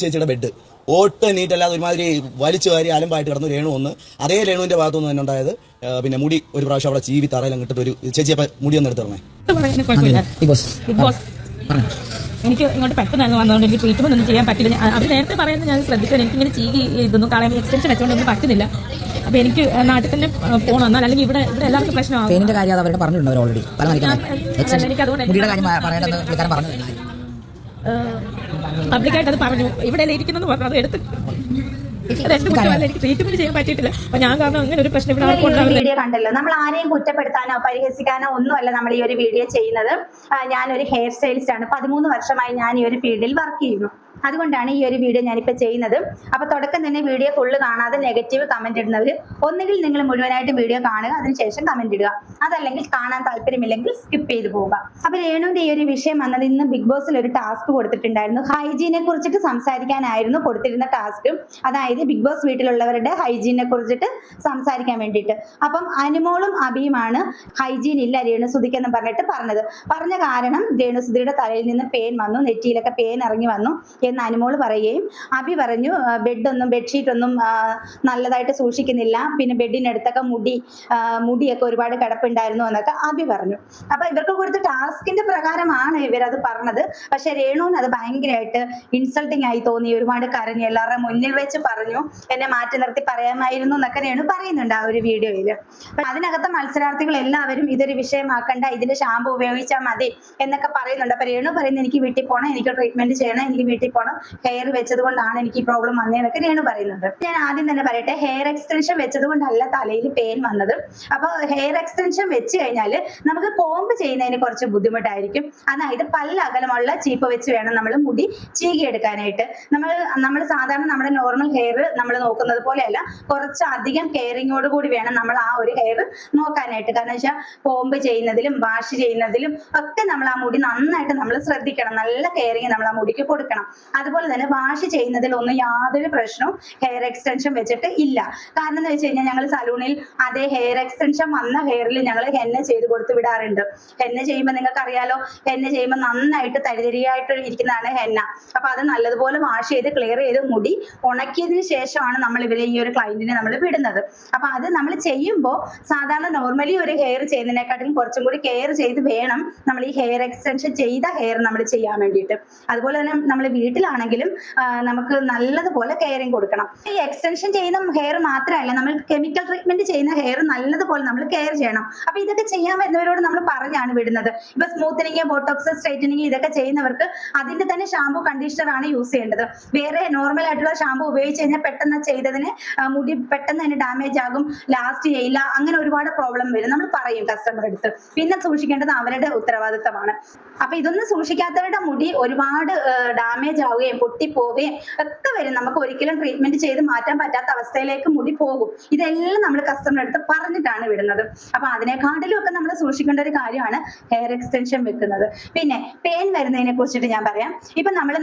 ചേച്ചിയുടെ ബെഡ് ഓട്ട് നീറ്റല്ലാതെ ഒരുമാതിരി വലിച്ചു വാരി അലമ്പായിട്ട് കിടന്നു രേണു ഒന്ന്. അതേ രേണുവിന്റെ ഭാഗത്തുനിന്ന് തന്നെ ഉണ്ടായത് പിന്നെ മുടി ഒരു പ്രാവശ്യം അവിടെ ചീവി തറയിലും കിട്ടിട്ട് ഒരു ചേച്ചി അപ്പൊ മുടി ഒന്ന് എടുത്തിറങ്ങേ ബോസ് എനിക്ക് ഇങ്ങോട്ട് പെട്ടെന്ന് വന്നതുകൊണ്ട് എനിക്ക് ട്രീറ്റ്മെന്റ് ഒന്നും ചെയ്യാൻ പറ്റില്ല. അത് അവർ നേരത്തെ പറയുന്നത് ഞാൻ ശ്രദ്ധിക്കാൻ എനിക്ക് ഇങ്ങനെ ചീകി ഇതൊന്നും കളയാൻ എക്സ്റ്റൻഷൻ വെച്ചുകൊണ്ടൊന്നും പറ്റുന്നില്ല. അപ്പൊ എനിക്ക് നാട്ടിൽ തന്നെ പോകണം എന്നാൽ അല്ലെങ്കിൽ ഇവിടെ ഇവിടെ എല്ലാവർക്കും പ്രശ്നമാകും കാര്യം അവരുടെ പറഞ്ഞിട്ടുണ്ട് അവർ ഓൾറെഡി എനിക്ക് അതുകൊണ്ട് പബ്ലിക്കായിട്ട് അത് പറഞ്ഞു. ഇവിടെ ഇരിക്കുന്നത് പറഞ്ഞു. അത് എടുത്ത്. വീഡിയോ കണ്ടല്ലോ. നമ്മൾ ആരെയും കുറ്റപ്പെടുത്താനോ പരിഹസിക്കാനോ ഒന്നുമല്ല നമ്മൾ ഈ ഒരു വീഡിയോ ചെയ്യുന്നത്. ഞാനൊരു ഹെയർ സ്റ്റൈലിസ്റ്റ് ആണ്. പതിമൂന്ന് വർഷമായി ഞാൻ ഈ ഒരു ഫീൽഡിൽ വർക്ക് ചെയ്യുന്നു. അതുകൊണ്ടാണ് ഈ ഒരു വീഡിയോ ഞാനിപ്പോൾ ചെയ്യുന്നത്. അപ്പോൾ തുടക്കം തന്നെ വീഡിയോ ഫുള്ള് കാണാതെ നെഗറ്റീവ് കമന്റ് ഇടുന്നവർ ഒന്നുകിൽ നിങ്ങൾ മുഴുവനായിട്ട് വീഡിയോ കാണുക അതിനുശേഷം കമന്റ് ഇടുക. അതല്ലെങ്കിൽ കാണാൻ താല്പര്യമില്ലെങ്കിൽ സ്കിപ്പ് ചെയ്ത് പോവുക. അപ്പോൾ രേണുവിന്റെ ഈ ഒരു വിഷയം വന്നത് ഇന്ന് ബിഗ് ബോസിൽ ഒരു ടാസ്ക് കൊടുത്തിട്ടുണ്ടായിരുന്നു. ഹൈജീനെ കുറിച്ചിട്ട് സംസാരിക്കാനായിരുന്നു കൊടുത്തിരുന്ന ടാസ്ക് അതായത് ബിഗ് ബോസ് വീട്ടിലുള്ളവരുടെ ഹൈജീനെ കുറിച്ചിട്ട് സംസാരിക്കാൻ വേണ്ടിയിട്ട്. അപ്പം അനുമോളും അബിയുമാണ് ഹൈജീൻ ഇല്ല രേണുസുതിക്ക് എന്ന് പറഞ്ഞിട്ട് പറഞ്ഞത്. പറഞ്ഞ കാരണം രേണുസുതിയുടെ തലയിൽ നിന്ന് പേൻ വന്നു നെറ്റിയിലൊക്കെ പേൻ ഇറങ്ങി വന്നു. എന്ന് അനുമോൾ പറയുകയും അബി പറഞ്ഞു ബെഡൊന്നും ബെഡ്ഷീറ്റ് ഒന്നും നല്ലതായിട്ട് സൂക്ഷിക്കുന്നില്ല. പിന്നെ ബെഡിനടുത്തൊക്കെ മുടി മുടിയൊക്കെ ഒരുപാട് കിടപ്പുണ്ടായിരുന്നു എന്നൊക്കെ അബി പറഞ്ഞു. അപ്പൊ ഇവർക്ക് കൊടുത്ത ടാസ്കിന്റെ പ്രകാരമാണ് ഇവരത് പറഞ്ഞത്. പക്ഷെ രേണുവിന് അത് ഭയങ്കരമായിട്ട് ഇൻസൾട്ടിങ് ആയി തോന്നി. ഒരുപാട് കരഞ്ഞു. എല്ലാവരുടെ മുന്നിൽ വെച്ച് പറഞ്ഞു എന്നെ മാറ്റി നിർത്തി പറയാമായിരുന്നു എന്നൊക്കെ രേണു പറയുന്നുണ്ട് ആ ഒരു വീഡിയോയിൽ. അപ്പൊ അതിനകത്തെ മത്സരാർത്ഥികൾ എല്ലാവരും ഇതൊരു വിഷയമാക്കണ്ട ഇതിന്റെ ഷാമ്പു ഉപയോഗിച്ചാൽ മതി എന്നൊക്കെ പറയുന്നുണ്ട്. അപ്പൊ രേണു പറയുന്നത് എനിക്ക് വീട്ടിൽ പോകണം എനിക്ക് ട്രീറ്റ്മെന്റ് ചെയ്യണം എനിക്ക് വീട്ടിൽ പോകണം ഹെയർ വെച്ചത് കൊണ്ടാണ് എനിക്ക് ഈ പ്രോബ്ലം വന്നതെന്നൊക്കെ രേണു പറയുന്നുണ്ട്. ഞാൻ ആദ്യം തന്നെ പറയട്ടെ ഹെയർ എക്സ്റ്റൻഷൻ വെച്ചത് കൊണ്ടല്ല തലയിൽ പെയിൻ വന്നത്. അപ്പൊ ഹെയർ എക്സ്റ്റൻഷൻ വെച്ച് കഴിഞ്ഞാൽ നമുക്ക് കോമ്പ് ചെയ്യുന്നതിന് കുറച്ച് ബുദ്ധിമുട്ടായിരിക്കും. അതായത് പല്ല അകലമുള്ള ചീപ്പ് വെച്ച് വേണം നമ്മൾ മുടി ചീകിയെടുക്കാനായിട്ട്. നമ്മൾ നമ്മൾ സാധാരണ നമ്മുടെ നോർമൽ ഹെയർ നമ്മൾ നോക്കുന്നത് പോലെയല്ല കുറച്ച് അധികം കെയറിങ്ങോട് കൂടി വേണം നമ്മൾ ആ ഒരു ഹെയർ നോക്കാനായിട്ട്. കാരണം വെച്ചാൽ കോമ്പ് ചെയ്യുന്നതിലും വാഷ് ചെയ്യുന്നതിലും ഒക്കെ നമ്മൾ ആ മുടി നന്നായിട്ട് നമ്മൾ ശ്രദ്ധിക്കണം. നല്ല കെയറിങ് നമ്മൾ ആ മുടിക്ക് കൊടുക്കണം. അതുപോലെ തന്നെ വാഷ് ചെയ്യുന്നതിൽ ഒന്നും യാതൊരു പ്രശ്നവും ഹെയർ എക്സ്റ്റൻഷൻ വെച്ചിട്ട് ഇല്ല. കാരണം എന്ന് വെച്ച് കഴിഞ്ഞാൽ ഞങ്ങൾ സലൂണിൽ അതേ ഹെയർ എക്സ്റ്റൻഷൻ വന്ന ഹെയറിൽ ഞങ്ങൾ ഹെന്ന ചെയ്ത് കൊടുത്ത് വിടാറുണ്ട്. ഹെന്ന ചെയ്യുമ്പോൾ നിങ്ങൾക്ക് അറിയാലോ ഹെന്ന ചെയ്യുമ്പോൾ നന്നായിട്ട് തരിതരിയായിട്ട് ഇരിക്കുന്നതാണ് ഹെന്ന. അപ്പൊ അത് നല്ലതുപോലെ വാഷ് ചെയ്ത് ക്ലിയർ ചെയ്ത് മുടി ഉണക്കിയതിന് ശേഷമാണ് നമ്മൾ ഇവരെ ഈ ഒരു ക്ലയന്റിനെ നമ്മൾ വിടുന്നത്. അപ്പൊ അത് നമ്മൾ ചെയ്യുമ്പോൾ സാധാരണ നോർമലി ഒരു ഹെയർ ചെയ്യുന്നതിനെക്കാട്ടിലും കുറച്ചും കൂടി കെയർ ചെയ്ത് വേണം നമ്മൾ ഈ ഹെയർ എക്സ്റ്റൻഷൻ ചെയ്ത ഹെയർ നമ്മൾ ചെയ്യാൻ വേണ്ടിയിട്ട്. അതുപോലെ തന്നെ നമ്മൾ വീട്ടിലാണെങ്കിലും ആ, നമുക്ക് നല്ലതുപോലെ കെയറിങ് കൊടുക്കണം. ഈ എക്സ്റ്റൻഷൻ ചെയ്യുന്ന ഹെയർ മാത്രമല്ല നമ്മൾ കെമിക്കൽ ട്രീറ്റ്മെന്റ് ചെയ്യുന്ന ഹെയർ നല്ലതുപോലെ നമ്മൾ കെയർ ചെയ്യണം. അപ്പൊ ഇതൊക്കെ ചെയ്യാൻ വരുന്നവരോട് നമ്മൾ പറഞ്ഞാണ് വിടുന്നത്. ഇപ്പൊ സ്മൂത്തനിങ് ബോട്ടോക്സ് സ്ട്രൈറ്റനിങ് ഇതൊക്കെ ചെയ്യുന്നവർക്ക് അതിന്റെ തന്നെ ഷാമ്പു കണ്ടീഷണർ ആണ് യൂസ് ചെയ്യേണ്ടത്. വേറെ നോർമൽ ആയിട്ടുള്ള ഷാമ്പു ഉപയോഗിച്ച് കഴിഞ്ഞാൽ പെട്ടെന്ന് ചെയ്തതിന് മുടി പെട്ടെന്ന് തന്നെ ഡാമേജ് ആകും ലാസ്റ്റ് ചെയ്യില്ല അങ്ങനെ ഒരുപാട് പ്രോബ്ലം വരും. നമ്മൾ പറയും കസ്റ്റമർ അടുത്ത്. പിന്നെ സൂക്ഷിക്കേണ്ടത് അവരുടെ ഉത്തരവാദിത്തമാണ്. അപ്പൊ ഇതൊന്നും സൂക്ഷിക്കാത്തവരുടെ മുടി ഒരുപാട് ഡാമേജ് ആവുകയും പൊട്ടിപ്പോവുകയും ഒക്കെ വരും. നമുക്ക് ഒരിക്കലും ട്രീറ്റ്മെന്റ് ചെയ്ത് മാറ്റാൻ പറ്റാത്ത അവസ്ഥയിലേക്ക് മുടി പോകും. ഇതെല്ലാം നമ്മൾ കസ്റ്റമറിന്റെ അടുത്ത് പറഞ്ഞിട്ടാണ് വിടുന്നത്. അപ്പൊ അതിനെക്കാട്ടിലും ഒക്കെ നമ്മൾ സൂക്ഷിക്കേണ്ട ഒരു കാര്യമാണ് ഹെയർ എക്സ്റ്റൻഷൻ വെക്കുന്നത്. പിന്നെ പെയിൻ വരുന്നതിനെ കുറിച്ചിട്ട് ഞാൻ പറയാം. ഇപ്പൊ നമ്മൾ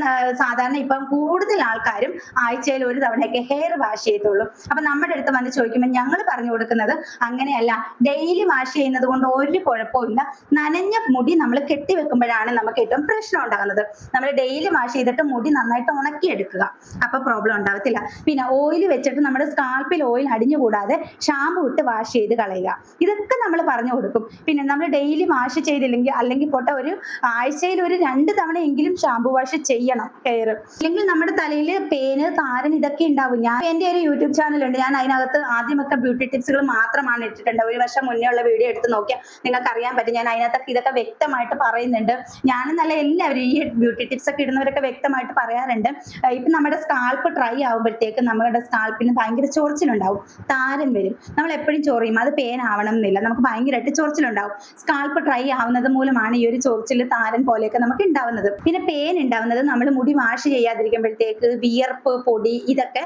സാധാരണ ഇപ്പം കൂടുതൽ ആൾക്കാരും ആഴ്ചയിൽ ഒരു തവണയൊക്കെ ഹെയർ വാഷ് ചെയ്യത്തുള്ളൂ. അപ്പൊ നമ്മുടെ അടുത്ത് വന്ന് ചോദിക്കുമ്പോൾ ഞങ്ങൾ പറഞ്ഞു കൊടുക്കുന്നത് അങ്ങനെയല്ല. ഡെയിലി വാഷ് ചെയ്യുന്നത് കൊണ്ട് ഒരു കുഴപ്പമില്ല നനഞ്ഞ മുടി നമ്മൾ കെട്ടിവെക്കുമ്പോഴാണ് നമുക്ക് ഏറ്റവും പ്രശ്നം ഉണ്ടാകുന്നത്. നമ്മൾ ഡെയിലി വാഷ് ചെയ്തിട്ട് മുടി നന്നായിട്ട് ഉണക്കിയെടുക്കുക. അപ്പൊ പ്രോബ്ലം ഉണ്ടാവത്തില്ല. പിന്നെ ഓയിൽ വെച്ചിട്ട് നമ്മുടെ സ്കാൽപ്പിൽ ഓയിൽ അടിഞ്ഞുകൂടാതെ ഷാമ്പു ഇട്ട് വാഷ് ചെയ്ത് കളയുക. ഇതൊക്കെ നമ്മൾ പറഞ്ഞു കൊടുക്കും. പിന്നെ നമ്മൾ ഡെയിലി വാഷ് ചെയ്തില്ലെങ്കിൽ അല്ലെങ്കിൽ പോട്ടെ ഒരു ആഴ്ചയിൽ ഒരു രണ്ട് തവണയെങ്കിലും ഷാമ്പു വാഷ് ചെയ്യണം ഹെയർ അല്ലെങ്കിൽ നമ്മുടെ തലയിൽ പേന് താരൻ ഇതൊക്കെ ഉണ്ടാവും. ഞാൻ എന്റെ ഒരു യൂട്യൂബ് ചാനൽ ഉണ്ട്. ഞാൻ അതിനകത്ത് ആദ്യമൊക്കെ ബ്യൂട്ടി ടിപ്സുകൾ മാത്രമാണ് ഇട്ടിട്ടുണ്ട്. ഒരു വർഷം മുന്നേ ഉള്ള വീഡിയോ എടുത്ത് നോക്കിയാൽ നിങ്ങൾക്ക് അറിയാൻ പറ്റും. ഞാൻ അതിനകത്തൊക്കെ ഇതൊക്കെ വ്യക്തമായിട്ട് പറയുന്നുണ്ട്. ഞാനും നല്ല എല്ലാവരും ഈ ബ്യൂട്ടി ടിപ്സ് ഒക്കെ ഇടുന്നവരൊക്കെ വ്യക്തമായിട്ട് പറയാറുണ്ട്. ഏഹ് ഇപ്പൊ നമ്മുടെ സ്കാൽപ്പ് ഡ്രൈ ആകുമ്പോഴത്തേക്ക് നമ്മുടെ സ്കാൽപ്പിന് ഭയങ്കര ചൊറിച്ചിലുണ്ടാവും. താരൻ വരും. നമ്മൾ എപ്പോഴും ചൊറിയും അത് പേൻ ആവണം എന്നില്ല നമുക്ക് ഭയങ്കരമായിട്ട് ചൊറിച്ചിലുണ്ടാവും. സ്കാൽപ്പ് ഡ്രൈ ആവുന്നത് മൂലമാണ് ഈ ഒരു ചൊറിച്ചിൽ താരൻ പോലെയൊക്കെ നമുക്ക് ഉണ്ടാവുന്നത് പിന്നെ പേൻ ഉണ്ടാവുന്നത് നമ്മൾ മുടി വാഷ് ചെയ്യാതിരിക്കുമ്പോഴത്തേക്ക് വിയർപ്പ് പൊടി ഇതൊക്കെ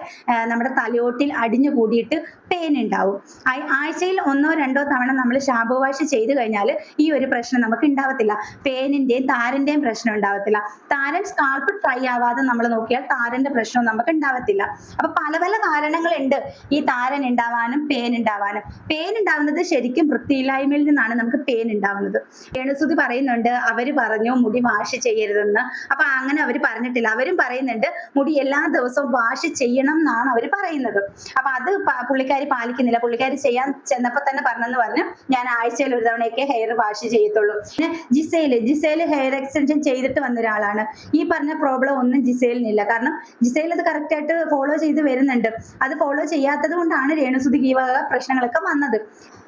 നമ്മുടെ തലയോട്ടിൽ അടിഞ്ഞു കൂടിയിട്ട് പേൻ ഉണ്ടാവും ആഴ്ചയിൽ ഒന്നോ രണ്ടോ തവണ നമ്മൾ ഷാമ്പു വാഷ് ചെയ്തു കഴിഞ്ഞാൽ ഈ ഒരു പ്രശ്നം നമുക്ക് ഉണ്ടാവത്തില്ല പേനിന്റെയും താരന്റെയും പ്രശ്നം ഉണ്ടാവത്തില്ല താരൻ സ്കാൽപ്പ് ഡ്രൈ ഡ്രൈ നമ്മൾ നോക്കിയാൽ താരന്റെ പ്രശ്നം നമുക്ക് ഉണ്ടാവത്തില്ല. അപ്പൊ പല പല കാരണങ്ങളുണ്ട് ഈ താരൻ ഉണ്ടാവാനും പേൻ ഉണ്ടാവാനും. പേൻ ഉണ്ടാവുന്നത് ശരിക്കും വൃത്തിയില്ലായ്മയിൽ നിന്നാണ് നമുക്ക് പേൻ ഉണ്ടാവുന്നത്. രേണുസുതി പറയുന്നുണ്ട് അവർ പറഞ്ഞു മുടി വാഷ് ചെയ്യരുതെന്ന്. അപ്പൊ അങ്ങനെ അവർ പറഞ്ഞിട്ടില്ല. അവരും പറയുന്നുണ്ട് മുടി എല്ലാ ദിവസവും വാഷ് ചെയ്യണം എന്നാണ് അവർ പറയുന്നത്. അപ്പൊ അത് പുള്ളിക്കാരി പാലിക്കുന്നില്ല. പുള്ളിക്കാരി ചെയ്യാൻ ചെന്നപ്പോ തന്നെ പറഞ്ഞെന്ന് പറഞ്ഞു ഞാൻ ആഴ്ചയിൽ ഒരു തവണയൊക്കെ ഹെയർ വാഷ് ചെയ്യത്തുള്ളൂ. പിന്നെ ജിസേൽ ജിസേൽ ഹെയർ എക്സ്റ്റൻഷൻ ചെയ്തിട്ട് വന്ന ഒരാളാണ്. ഈ പറഞ്ഞ പ്രോബ്ലം ഒന്നും ജിസേലിനില്ല. കാരണം ജിസേൽ അത് കറക്റ്റ് ആയിട്ട് ഫോളോ ചെയ്ത് വരുന്നുണ്ട്. അത് ഫോളോ ചെയ്യാത്തത് കൊണ്ടാണ് രേണുസുതിക്ക് ഈ വക പ്രശ്നങ്ങളൊക്കെ വന്നത്.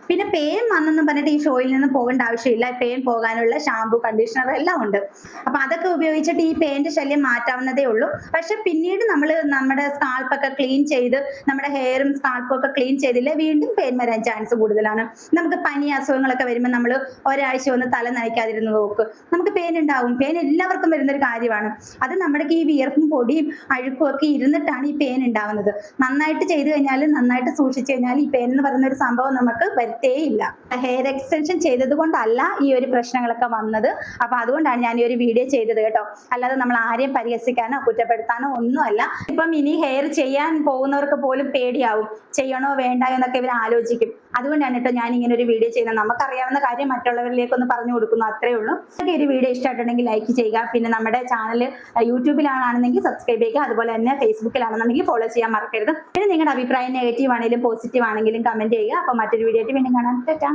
പിന്നെ പേൻ വന്നെന്ന് പറഞ്ഞിട്ട് ഈ ഷോയിൽ നിന്ന് പോകേണ്ട ആവശ്യമില്ല. പേൻ പോകാനുള്ള ഷാമ്പു കണ്ടീഷണർ എല്ലാം ഉണ്ട്. അപ്പൊ അതൊക്കെ ഉപയോഗിച്ചിട്ട് ഈ പേന്റെ ശല്യം മാറ്റാവുന്നതേ ഉള്ളൂ. പക്ഷെ പിന്നീട് നമ്മൾ നമ്മുടെ സ്കാൾപ്പൊക്കെ ക്ലീൻ ചെയ്ത് നമ്മുടെ ഹെയറും സ്കാൾപ്പും ഒക്കെ ക്ലീൻ ചെയ്തില്ല വീണ്ടും പേൻ വരാൻ ചാൻസ് കൂടുതലാണ്. നമുക്ക് പനി അസുഖങ്ങളൊക്കെ വരുമ്പോൾ നമ്മൾ ഒരാഴ്ച ഒന്ന് തല നനയ്ക്കാതിരുന്ന് നോക്ക്. നമുക്ക് പെയിൻ ഉണ്ടാവും. പെയിൻ എല്ലാവർക്കും വരുന്ന ഒരു കാര്യമാണ്. അത് നമ്മുടെ ഈ വിയർപ്പും പൊടിയും അഴുക്കും ഒക്കെ ഇരുന്നിട്ടാണ് ഈ പേൻ ഉണ്ടാവുന്നത്. നന്നായിട്ട് ചെയ്തു കഴിഞ്ഞാൽ നന്നായിട്ട് സൂക്ഷിച്ചു കഴിഞ്ഞാൽ ഈ പേൻ എന്ന് പറയുന്ന ഒരു സംഭവം നമുക്ക് വരുത്തേയില്ല ഹെയർ എക്സ്റ്റൻഷൻ ചെയ്തത് കൊണ്ടല്ല ഈ ഒരു പ്രശ്നങ്ങളൊക്കെ വന്നത്. അപ്പൊ അതുകൊണ്ടാണ് ഞാൻ ഈ ഒരു വീഡിയോ ചെയ്തത് കേട്ടോ. അല്ലാതെ നമ്മൾ ആരെയും പരിഹസിക്കാനോ കുറ്റപ്പെടുത്താനോ ഒന്നുമല്ല. ഇപ്പം ഇനി ഹെയർ ചെയ്യാൻ പോകുന്നവർക്ക് പോലും പേടിയാവും. ചെയ്യണോ വേണ്ട എന്നൊക്കെ ഇവർ ആലോചിക്കും. അതുകൊണ്ടാണ് കേട്ടോ ഞാൻ ഇങ്ങനെ ഒരു വീഡിയോ ചെയ്യുന്നത്. നമുക്കറിയാവുന്ന കാര്യം മറ്റുള്ളവരിലേക്ക് ഒന്ന് പറഞ്ഞു കൊടുക്കുന്നു അത്രേ ഉള്ളൂ. ഈ ഒരു വീഡിയോ ഇഷ്ടമായിട്ടുണ്ടെങ്കിൽ ലൈക്ക് ചെയ്യുക. പിന്നെ നമ്മുടെ ചാനൽ യൂട്യൂബിലാണെന്നുണ്ടെങ്കിൽ സബ്സ്ക്രൈബ് ചെയ്യുക. അതുപോലെ തന്നെ ഫേസ്ബുക്കിലാണെന്നുണ്ടെങ്കിൽ ഫോളോ ചെയ്യാൻ മറക്കരുത്. പിന്നെ നിങ്ങളുടെ അഭിപ്രായം നെഗറ്റീവ് ആണെങ്കിലും പോസിറ്റീവ് ആണെങ്കിലും കമന്റ് ചെയ്യുക. അപ്പോൾ മറ്റൊരു വീഡിയോ ആയിട്ട് വീണ്ടും കാണാം. ടാറ്റാ.